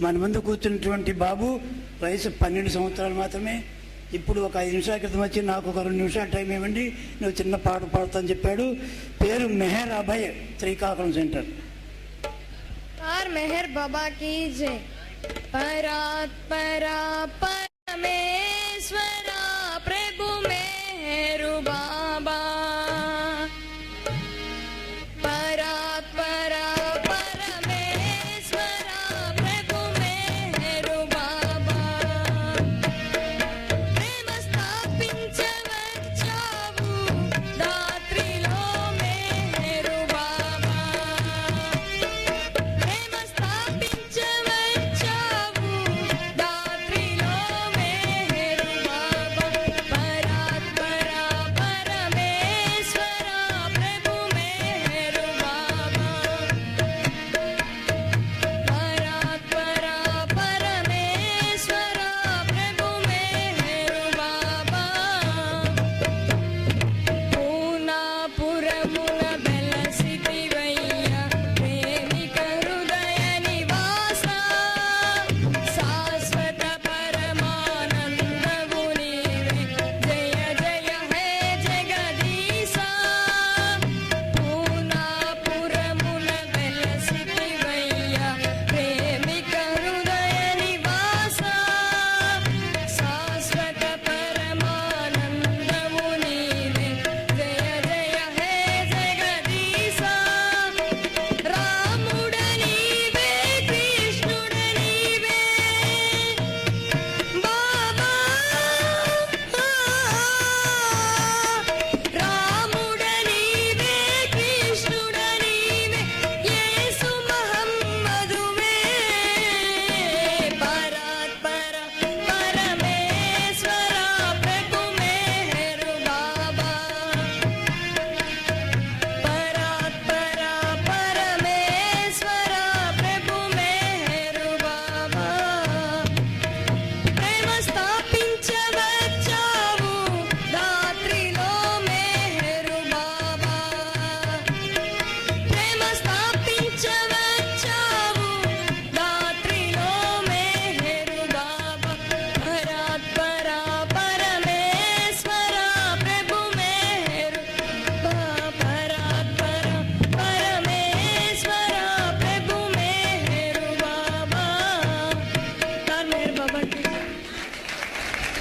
మన ముందు కూర్చున్నటువంటి బాబు వయసు పన్నెండు సంవత్సరాలు మాత్రమే. ఇప్పుడు ఒక ఐదు నిమిషాల క్రితం వచ్చి నాకు ఒక రెండు నిమిషాలు టైం ఇవ్వండి. నువ్వు చిన్న పాట అని చెప్పాడు. పేరు మెహర్ అభయ్ శ్రీకాకుళం సెంటర్. और मेहर बाबा की जय परात परा